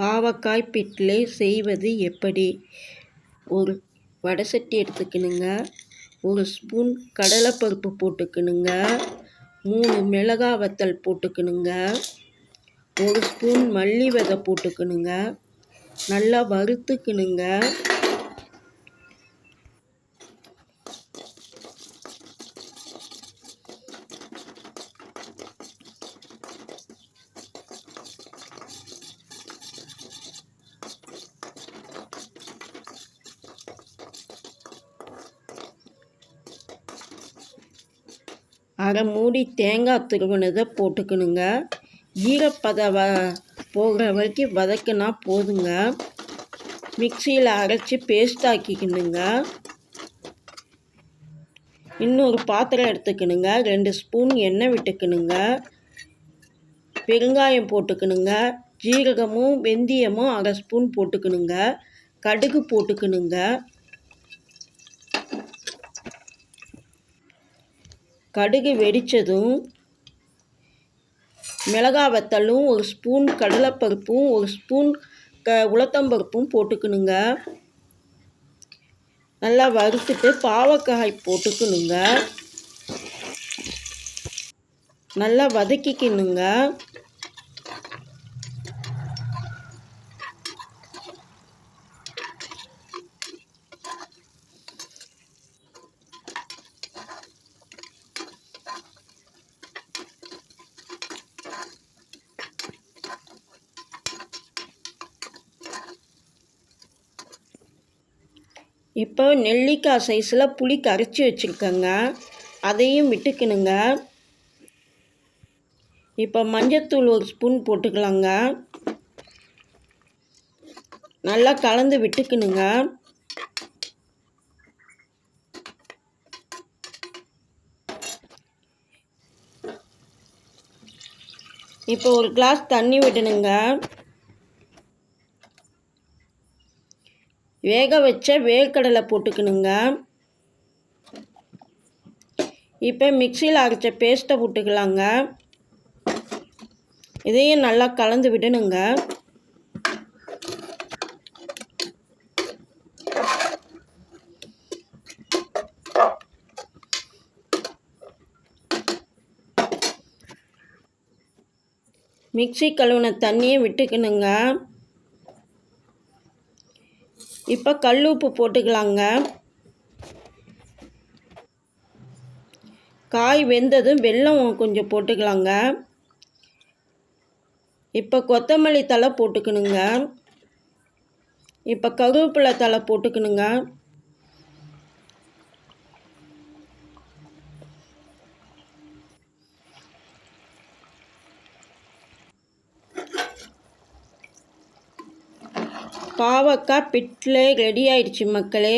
பாவக்காய் பிட்லே செய்வது எப்படி? ஒரு வடை சட்டி எடுத்துக்கணுங்க. ஒரு ஸ்பூன் கடலைப்பருப்பு போட்டுக்கணுங்க. மூணு மிளகா வத்தல் போட்டுக்கணுங்க. ஒரு ஸ்பூன் மல்லி விதை போட்டுக்கணுங்க. நல்லா வறுத்துக்கணுங்க. அரை மூடி தேங்காய் துருவினதை போட்டுக்கணுங்க. ஈரப்பத வ போகிற வரைக்கும் வதக்கினா போதுங்க. மிக்சியில் அரைச்சி பேஸ்ட் ஆக்கிக்கணுங்க. இன்னொரு பாத்திரம் எடுத்துக்கணுங்க. ரெண்டு ஸ்பூன் எண்ணெய் விட்டுக்கணுங்க. பெருங்காயம் போட்டுக்கணுங்க. ஜீரகமும் வெந்தயமும் அரை ஸ்பூன் போட்டுக்கணுங்க. கடுகு போட்டுக்கணுங்க. கடுகு வெடித்ததும் மிளகா வத்தலும் ஒரு ஸ்பூன் கடலைப்பருப்பும் ஒரு ஸ்பூன் க உளுத்தம்பருப்பும் போட்டுக்கணுங்க. நல்லா வறுத்துட்டு பாவக்காய் போட்டுக்கணுங்க. நல்லா வதக்கிக்கணுங்க. இப்போ நெல்லிக்காய் சைஸில் புளி கரைச்சி வச்சுருக்கேங்க. அதையும் விட்டுக்கணுங்க. இப்போ மஞ்சத்தூள் ஒரு ஸ்பூன் போட்டுக்கலாங்க. நல்லா கலந்து விட்டுக்கணுங்க. இப்போ ஒரு கிளாஸ் தண்ணி விடணுங்க. வேக வச்ச வேர்க்கடலை போட்டுக்கணுங்க. இப்போ மிக்சியில் அரைச்ச பேஸ்ட்டை போட்டுக்கலாங்க. இதையும் நல்லா கலந்து விடணுங்க. மிக்சி கழுவின தண்ணியை விட்டுக்கணுங்க. இப்போ கல் உப்பு போட்டுக்கலாங்க. காய் வெந்ததும் வெல்லம் கொஞ்சம் போட்டுக்கலாங்க. இப்போ கொத்தமல்லி தலை போட்டுக்கணுங்க. இப்போ கருவேப்பிலை தலை போட்டுக்கணுங்க. பாவக்காய் பிட்லே ரெடி ஆயிடுச்சு மக்களே.